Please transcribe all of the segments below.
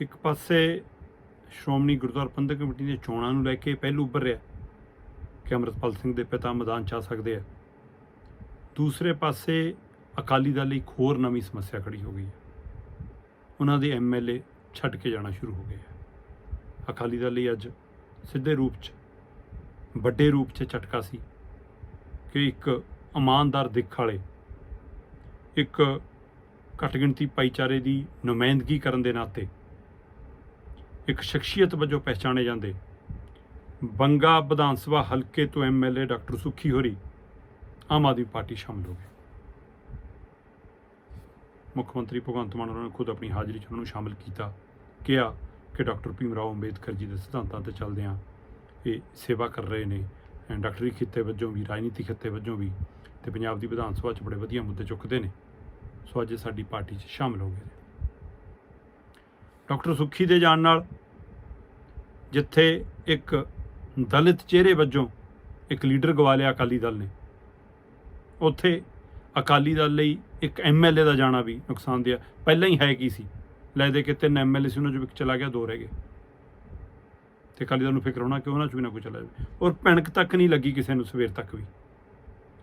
ਇੱਕ ਪਾਸੇ ਸ਼੍ਰੋਮਣੀ ਗੁਰਦੁਆਰਾ ਪ੍ਰਬੰਧਕ ਕਮੇਟੀ ਦੀਆਂ ਚੋਣਾਂ ਨੂੰ ਲੈ ਕੇ ਪਹਿਲੂ ਉੱਭਰ ਰਿਹਾ ਕਿ ਅੰਮ੍ਰਿਤਪਾਲ ਸਿੰਘ ਦੇ ਪਿਤਾ ਮੈਦਾਨ 'ਚ ਆ ਸਕਦੇ ਆ। ਦੂਸਰੇ ਪਾਸੇ ਅਕਾਲੀ ਦਲ ਲਈ ਇੱਕ ਹੋਰ ਨਵੀਂ ਸਮੱਸਿਆ ਖੜੀ ਹੋ ਗਈ ਹੈ। ਉਹਨਾਂ ਦੇ ਐਮਐਲਏ ਛੱਡ ਕੇ ਜਾਣਾ ਸ਼ੁਰੂ ਹੋ ਗਏ ਆ ਅਕਾਲੀ ਦਲ ਲਈ ਅੱਜ ਸਿੱਧੇ ਰੂਪ 'ਚ, ਵੱਡੇ ਰੂਪ 'ਚ ਝਟਕਾ ਸੀ ਕਿ ਇੱਕ ਇਮਾਨਦਾਰ ਦਿੱਖ ਵਾਲੇ, ਇੱਕ ਘੱਟ ਗਿਣਤੀ ਭਾਈਚਾਰੇ ਦੀ ਨੁਮਾਇੰਦਗੀ ਕਰਨ ਦੇ ਨਾਤੇ ਇੱਕ ਸ਼ਖਸੀਅਤ ਵਜੋਂ ਪਹਿਚਾਣੇ ਜਾਂਦੇ। ਬੰਗਾ ਵਿਧਾਨ ਸਭਾ ਹਲਕੇ ਤੋਂ ਐਮਐਲਏ ਡਾਕਟਰ ਸੁਖੀ ਹੋਰੀ ਆਮ ਆਦਮੀ ਪਾਰਟੀ ਸ਼ਾਮਲ ਹੋ ਗਏ। ਮੁੱਖ ਮੰਤਰੀ ਭਗਵੰਤ ਮਾਨ ਉਹਨਾਂ ਨੇ ਖੁਦ ਆਪਣੀ ਹਾਜ਼ਰੀ 'ਚ ਉਹਨਾਂ ਨੂੰ ਸ਼ਾਮਲ ਕੀਤਾ। ਕਿਹਾ ਕਿ ਡਾਕਟਰ ਭੀਮ ਰਾਓ ਅੰਬੇਦਕਰ ਜੀ ਦੇ ਸਿਧਾਂਤਾਂ ਤੇ ਚੱਲਦਿਆਂ ਇਹ ਸੇਵਾ ਕਰ ਰਹੇ ਨੇ ਡਾਕਟਰੀ ਖਿੱਤੇ ਵਜੋਂ ਵੀ ਰਾਜਨੀਤਿਕ ਖਿੱਤੇ ਵਜੋਂ ਵੀ ਤੇ ਪੰਜਾਬ ਦੀ ਵਿਧਾਨ ਸਭਾ 'ਚ ਬੜੇ ਵਧੀਆ ਮੁੱਦੇ ਚੁੱਕਦੇ ਨੇ। ਸੋ ਅੱਜ ਇਹ ਸਾਡੀ ਪਾਰਟੀ 'ਚ ਸ਼ਾਮਲ ਹੋ ਗਏ ਨੇ। ਡਾਕਟਰ ਸੁਖੀ ਦੇ ਜਾਣ ਨਾਲ ਜਿੱਥੇ ਇੱਕ ਦਲਿਤ ਚਿਹਰੇ ਵਜੋਂ ਇੱਕ ਲੀਡਰ ਗਵਾ ਲਿਆ ਅਕਾਲੀ ਦਲ ਨੇ। ਉੱਥੇ ਅਕਾਲੀ ਦਲ ਲਈ ਇੱਕ ਐਮਐਲਏ ਦਾ ਜਾਣਾ ਵੀ ਨੁਕਸਾਨਦੇਹ ਆ। ਪਹਿਲਾਂ ਹੀ ਹੈ ਕੀ ਸੀ? ਲੈ ਦੇ ਕੇ ਤਿੰਨ ਐਮਐਲਏ ਸੀ, ਉਹਨਾਂ ਚੋਂ ਇੱਕ ਚਲਾ ਗਿਆ, ਦੋ ਰਹਿ ਗਏ। ਤੇ ਅਕਾਲੀ ਦਲ ਨੂੰ ਫਿਕਰ ਹੋਣਾ ਕਿ ਉਹਨਾਂ ਚੋਂ ਵੀ ਨਾ ਕੋਈ ਚਲਾ ਜਾਵੇ। ਔਰ ਭਿਣਕ ਤੱਕ ਨਹੀਂ ਲੱਗੀ ਕਿਸੇ ਨੂੰ ਸਵੇਰ ਤੱਕ ਵੀ।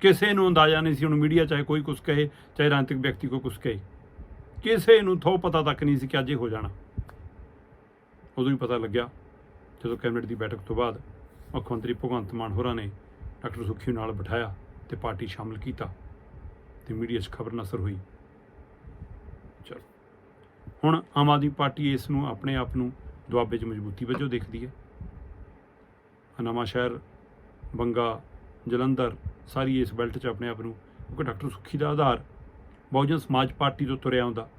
ਕਿਸੇ ਨੂੰ ਅੰਦਾਜ਼ਾ ਨਹੀਂ ਸੀ, ਹੁਣ ਮੀਡੀਆ ਚਾਹੇ ਕੋਈ ਕੁਝ ਕਹੇ, ਚਾਹੇ ਰਾਜਨੀਤਿਕ ਵਿਅਕਤੀ ਕੋਈ ਕੁਝ ਕਹੇ। ਕਿਸੇ ਨੂੰ ਥੋ ਪਤਾ ਤੱਕ ਨਹੀਂ ਸੀ ਕਿ ਅੱਜ ਇਹ ਹੋ ਜਾਣਾ। ਉਦੋਂ ਹੀ ਪਤਾ ਲੱਗਿਆ ਜਦੋਂ ਕੈਬਨਿਟ ਦੀ ਬੈਠਕ ਤੋਂ ਬਾਅਦ ਮੁੱਖ ਮੰਤਰੀ ਭਗਵੰਤ ਮਾਨ ਹੋਰਾਂ ਨੇ ਡਾਕਟਰ ਸੁਖੀ ਨਾਲ ਬਿਠਾਇਆ ਤੇ ਪਾਰਟੀ ਸ਼ਾਮਲ ਕੀਤਾ ਤੇ ਮੀਡੀਆ 'ਚ ਖਬਰ ਨਸਰ ਹੋਈ। ਚਲੋ, ਹੁਣ ਆਮ ਆਦਮੀ ਪਾਰਟੀ ਇਸ ਨੂੰ ਆਪਣੇ ਆਪ ਨੂੰ ਦੁਆਬੇ 'ਚ ਮਜ਼ਬੂਤੀ ਵਜੋਂ ਦੇਖਦੀ ਹੈ। ਨਵਾਂ ਸ਼ਹਿਰ, ਬੰਗਾ, ਜਲੰਧਰ, ਸਾਰੀ ਇਸ ਬੈਲਟ 'ਚ ਆਪਣੇ ਆਪ ਨੂੰ, ਕਿਉਂਕਿ ਡਾਕਟਰ ਸੁਖੀ ਦਾ ਆਧਾਰ ਬਹੁਜਨ ਸਮਾਜ ਪਾਰਟੀ ਤੋਂ ਤੁਰਿਆ ਆਉਂਦਾ।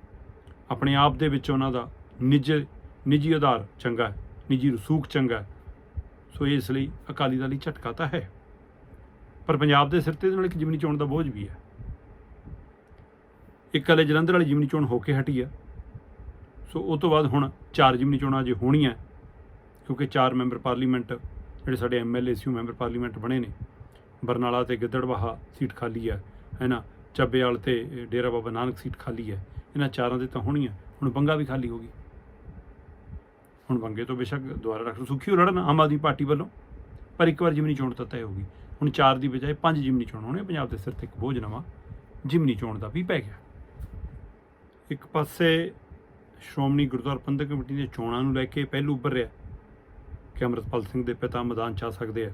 ਆਪਣੇ ਆਪ ਦੇ ਵਿੱਚ ਉਹਨਾਂ ਦਾ ਨਿੱਜ, ਨਿੱਜੀ ਆਧਾਰ ਚੰਗਾ ਹੈ। ਨਿੱਜੀ ਰਸੂਖ ਚੰਗਾ ਸੋ ਇਸ ਲਈ ਅਕਾਲੀ ਦਲ ਲਈ ਝਟਕਾ ਤਾਂ ਹੈ। ਪਰ ਪੰਜਾਬ ਦੇ ਸਿਰ ਤੇ ਨਾਲ ਇੱਕ ਜਿਮਨੀ ਚੋਣ ਦਾ ਬੋਝ ਵੀ ਹੈ। ਇੱਕ ਹਲੇ ਜਲੰਧਰ ਵਾਲੀ ਜਿਮਨੀ ਚੋਣ ਹੋ ਕੇ ਹਟੀ ਆ। ਸੋ ਉਹ ਤੋਂ ਬਾਅਦ ਹੁਣ ਚਾਰ ਜਿਮਨੀ ਚੋਣਾਂ ਜੇ ਹੋਣੀਆਂ ਕਿਉਂਕਿ ਚਾਰ ਮੈਂਬਰ ਪਾਰਲੀਮੈਂਟ, ਜਿਹੜੇ ਸਾਡੇ ਐਮਐਲਏ ਸੀ, ਉਹ ਮੈਂਬਰ ਪਾਰਲੀਮੈਂਟ ਬਣੇ ਨੇ। ਬਰਨਾਲਾ ਤੇ ਗਿੱਦੜਬਾਹਾ ਸੀਟ ਖਾਲੀ ਹੈ ਹੈਨਾ ਚੱਬੇਵਾਲ ਤੇ ਡੇਰਾ ਬਾਬਾ ਨਾਨਕ ਸੀਟ ਖਾਲੀ ਹੈ ਇਹਨਾਂ ਚਾਰਾਂ ਦੇ ਤਾਂ ਹੋਣੀਆਂ, ਹੁਣ ਬੰਗਾ ਵੀ ਖਾਲੀ ਹੋ ਗਈ। ਹੁਣ ਬੰਗੇ ਤੋਂ ਬੇਸ਼ੱਕ ਦੁਆਰਾ ਡਾਕਟਰ ਸੁਖੀ ਲੜਨ ਆਮ ਆਦਮੀ ਪਾਰਟੀ ਵੱਲੋਂ। ਪਰ ਇੱਕ ਵਾਰ ਜਿਮਨੀ ਚੋਣ ਤਾਂ ਤੈਅ ਹੋ ਗਈ। ਹੁਣ ਚਾਰ ਦੀ ਬਜਾਏ ਪੰਜ ਜਿਮਨੀ ਚੋਣ ਹੋਣੇ, ਪੰਜਾਬ ਦੇ ਸਿਰ ਤੇ ਇੱਕ ਬੋਝ ਨਵਾਂ। ਜਿਮਨੀ ਚੋਣ ਦਾ ਵੀ ਪੈ ਗਿਆ। ਇੱਕ ਪਾਸੇ ਸ਼੍ਰੋਮਣੀ ਗੁਰਦੁਆਰਾ ਪ੍ਰਬੰਧਕ ਕਮੇਟੀ ਦੀਆਂ ਚੋਣਾਂ ਨੂੰ ਲੈ ਕੇ ਪਹਿਲੂ ਉੱਭਰ ਰਿਹਾ। ਕਿ ਅੰਮ੍ਰਿਤਪਾਲ ਸਿੰਘ ਦੇ ਪਿਤਾ ਮੈਦਾਨ 'ਚ ਆ ਸਕਦੇ ਆ।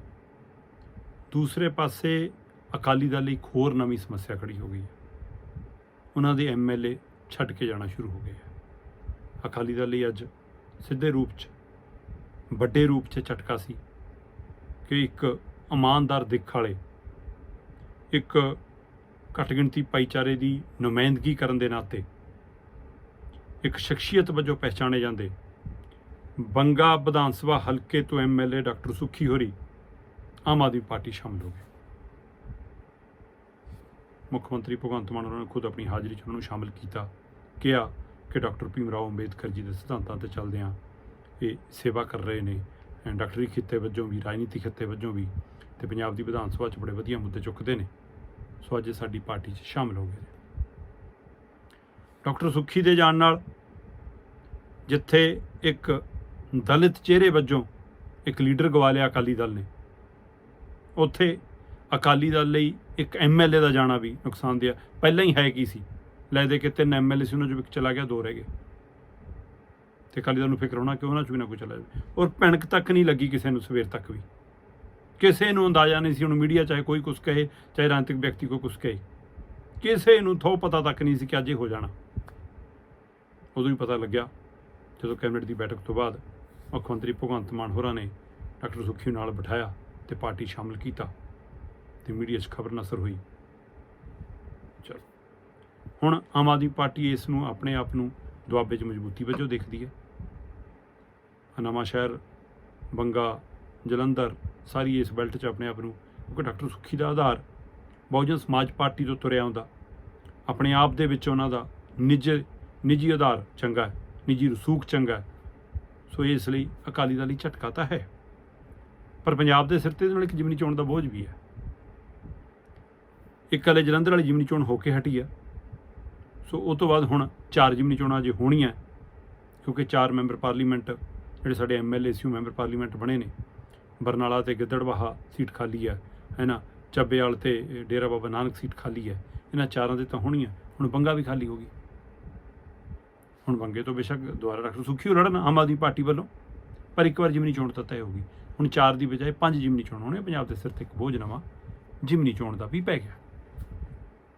ਦੂਸਰੇ ਪਾਸੇ ਅਕਾਲੀ ਦਲ ਲਈ ਇੱਕ ਹੋਰ ਨਵੀਂ ਸਮੱਸਿਆ ਖੜੀ ਹੋ ਗਈ ਹੈ। ਉਹਨਾਂ ਦੇ ਐਮਐਲਏ ਛੱਡ ਕੇ ਜਾਣਾ ਸ਼ੁਰੂ ਹੋ ਗਏ ਆ ਅਕਾਲੀ ਦਲ ਲਈ ਅੱਜ ਸਿੱਧੇ ਰੂਪ 'ਚ, ਵੱਡੇ ਰੂਪ 'ਚ ਝਟਕਾ ਸੀ ਕਿ ਇੱਕ ਇਮਾਨਦਾਰ ਦਿੱਖ ਵਾਲੇ, ਇੱਕ ਘੱਟ ਗਿਣਤੀ ਭਾਈਚਾਰੇ ਦੀ ਨੁਮਾਇੰਦਗੀ ਕਰਨ ਦੇ ਨਾਤੇ, ਇੱਕ ਸ਼ਖਸੀਅਤ ਵਜੋਂ ਪਹਿਚਾਣੇ ਜਾਂਦੇ, ਬੰਗਾ ਵਿਧਾਨ ਸਭਾ ਹਲਕੇ ਤੋਂ ਐਮਐਲਏ ਡਾਕਟਰ ਸੁਖੀ ਹੋਰੀ ਆਮ ਆਦਮੀ ਪਾਰਟੀ ਸ਼ਾਮਲ ਹੋ ਗਏ। ਮੁੱਖ ਮੰਤਰੀ ਭਗਵੰਤ ਮਾਨ ਉਹਨਾਂ ਨੇ ਖੁਦ ਆਪਣੀ ਹਾਜ਼ਰੀ 'ਚ ਉਹਨਾਂ ਨੂੰ ਸ਼ਾਮਲ ਕੀਤਾ, ਕਿਹਾ ਕਿ ਡਾਕਟਰ ਭੀਮ ਰਾਓ ਅੰਬੇਦਕਰ ਜੀ ਦੇ ਸਿਧਾਂਤਾਂ ਤੇ ਚੱਲਦਿਆਂ ਇਹ ਸੇਵਾ ਕਰ ਰਹੇ ਨੇ ਡਾਕਟਰੀ ਖਿੱਤੇ ਵਜੋਂ ਵੀ ਰਾਜਨੀਤਿਕ ਖਿੱਤੇ ਵਜੋਂ ਵੀ ਤੇ ਪੰਜਾਬ ਦੀ ਵਿਧਾਨ ਸਭਾ 'ਚ ਬੜੇ ਵਧੀਆ ਮੁੱਦੇ ਚੁੱਕਦੇ ਨੇ। ਸੋ ਅੱਜ ਸਾਡੀ ਪਾਰਟੀ 'ਚ ਸ਼ਾਮਲ ਹੋ ਗਏ ਨੇ। ਡਾਕਟਰ ਸੁਖੀ ਦੇ ਜਾਣ ਨਾਲ ਜਿੱਥੇ ਇੱਕ ਦਲਿਤ ਚਿਹਰੇ ਵਜੋਂ ਇੱਕ ਲੀਡਰ ਗਵਾ ਲਿਆ ਅਕਾਲੀ ਦਲ ਨੇ, ਉੱਥੇ ਅਕਾਲੀ ਦਲ ਲਈ ਇੱਕ ਐਮਐਲਏ ਦਾ ਜਾਣਾ ਵੀ ਨੁਕਸਾਨਦੇਹ ਆ। ਪਹਿਲਾਂ ਹੀ ਹੈ ਕੀ ਸੀ? ਲੈ ਦੇ ਕੇ ਤਿੰਨ ਐਮਐਲਏ ਸੀ, ਉਹਨਾਂ ਚੋਂ ਇੱਕ ਚਲਾ ਗਿਆ, ਦੋ ਰਹਿ ਗਏ। ਤੇ ਅਕਾਲੀ ਦਲ ਨੂੰ ਫਿਕਰ ਹੋਣਾ ਕਿ ਉਹਨਾਂ ਚੋਂ ਵੀ ਨਾ ਕੋਈ ਚਲਾ ਜਾਵੇ। ਔਰ ਭਿਣਕ ਤੱਕ ਨਹੀਂ ਲੱਗੀ ਕਿਸੇ ਨੂੰ ਸਵੇਰ ਤੱਕ ਵੀ। ਕਿਸੇ ਨੂੰ ਅੰਦਾਜ਼ਾ ਨਹੀਂ ਸੀ ਹੁਣ ਮੀਡੀਆ ਚਾਹੇ ਕੋਈ ਕੁਝ ਕਹੇ, ਚਾਹੇ ਰਾਜਨੀਤਿਕ ਵਿਅਕਤੀ ਕੋਈ ਕੁਝ ਕਹੇ। ਕਿਸੇ ਨੂੰ ਥੋ ਪਤਾ ਤੱਕ ਨਹੀਂ ਸੀ ਕਿ ਅੱਜ ਇਹ ਹੋ ਜਾਣਾ। ਉਦੋਂ ਹੀ ਪਤਾ ਲੱਗਿਆ, ਜਦੋਂ ਕੈਬਨਿਟ ਦੀ ਬੈਠਕ ਤੋਂ ਬਾਅਦ ਮੁੱਖ ਮੰਤਰੀ ਭਗਵੰਤ ਮਾਨ ਹੋਰਾਂ ਨੇ ਡਾਕਟਰ ਸੁਖੀ ਨਾਲ ਬਿਠਾਇਆ ਤੇ ਪਾਰਟੀ ਸ਼ਾਮਲ ਕੀਤਾ ਤੇ ਮੀਡੀਆ 'ਚ ਖਬਰ ਨਸਰ ਹੋਈ। ਚਲੋ। ਹੁਣ ਆਮ ਆਦਮੀ ਪਾਰਟੀ ਇਸ ਨੂੰ ਆਪਣੇ ਆਪ ਨੂੰ ਦੁਆਬੇ 'ਚ ਮਜ਼ਬੂਤੀ ਵਜੋਂ ਦੇਖਦੀ ਹੈ। ਨਵਾਂ ਸ਼ਹਿਰ, ਬੰਗਾ, ਜਲੰਧਰ, ਸਾਰੀ ਇਸ ਬੈਲਟ 'ਚ ਆਪਣੇ ਆਪ ਨੂੰ, ਕਿਉਂਕਿ ਡਾਕਟਰ ਸੁਖੀ ਦਾ ਆਧਾਰ ਬਹੁਜਨ ਸਮਾਜ ਪਾਰਟੀ ਤੋਂ ਤੁਰਿਆ ਆਉਂਦਾ। ਆਪਣੇ ਆਪ ਦੇ ਵਿੱਚ ਉਹਨਾਂ ਦਾ ਨਿੱਜ, ਨਿੱਜੀ ਆਧਾਰ ਚੰਗਾ ਹੈ, ਨਿੱਜੀ ਰਸੂਖ ਚੰਗਾ ਹੈ। ਸੋ ਇਸ ਲਈ ਅਕਾਲੀ ਦਲ ਹੀ ਝਟਕਾ ਤਾਂ ਹੈ। ਪਰ ਪੰਜਾਬ ਦੇ ਸਿਰ ਤੇ ਨਾਲ ਇੱਕ ਜਿਮਨੀ ਚੋਣ ਦਾ ਬੋਝ ਵੀ ਹੈ। ਇੱਕ ਹਲੇ ਜਲੰਧਰ ਵਾਲੀ ਜਿਮਨੀ ਚੋਣ ਹੋ ਕੇ ਹਟੀ ਆ। ਸੋ ਉਹ ਤੋਂ ਬਾਅਦ ਹੁਣ ਚਾਰ ਜਿਮਨੀ ਚੋਣਾਂ ਜੇ ਹੋਣੀਆਂ, ਕਿਉਂਕਿ ਚਾਰ ਮੈਂਬਰ ਪਾਰਲੀਮੈਂਟ, ਜਿਹੜੇ ਸਾਡੇ ਐਮਐਲਏ ਸੀ, ਉਹ ਮੈਂਬਰ ਪਾਰਲੀਮੈਂਟ ਬਣੇ ਨੇ। ਬਰਨਾਲਾ ਤੇ ਗਿੱਦੜਬਾਹਾ ਸੀਟ ਖਾਲੀ ਹੈ ਹੈ ਨਾ ਚੱਬੇਵਾਲ ਤੇ ਡੇਰਾ ਬਾਬਾ ਨਾਨਕ ਸੀਟ ਖਾਲੀ ਹੈ ਇਹਨਾਂ ਚਾਰਾਂ ਦੇ ਤਾਂ ਹੋਣੀ ਹੈ ਹੁਣ ਬੰਗਾ ਵੀ ਖਾਲੀ ਹੋ ਗਈ। ਹੁਣ ਬੰਗੇ ਤੋਂ ਬੇਸ਼ੱਕ ਦੁਆਰਾ ਡਾਕਟਰ ਸੁਖੀ ਹੋ ਲੜਨ ਆਮ ਆਦਮੀ ਪਾਰਟੀ ਵੱਲੋਂ, ਪਰ ਇੱਕ ਵਾਰ ਜਿਮਨੀ ਚੋਣ ਤਾਂ ਤੈਅ ਹੋ ਗਈ। ਹੁਣ ਚਾਰ ਦੀ ਬਜਾਏ ਪੰਜ ਜਿਮਨੀ ਚੋਣ ਹੋਣੇ, ਪੰਜਾਬ ਦੇ ਸਿਰ ਤੇ ਇੱਕ ਬੋਝ ਨਵਾਂ, ਜਿਮਨੀ ਚੋਣ ਦਾ ਵੀ ਪੈ ਗਿਆ।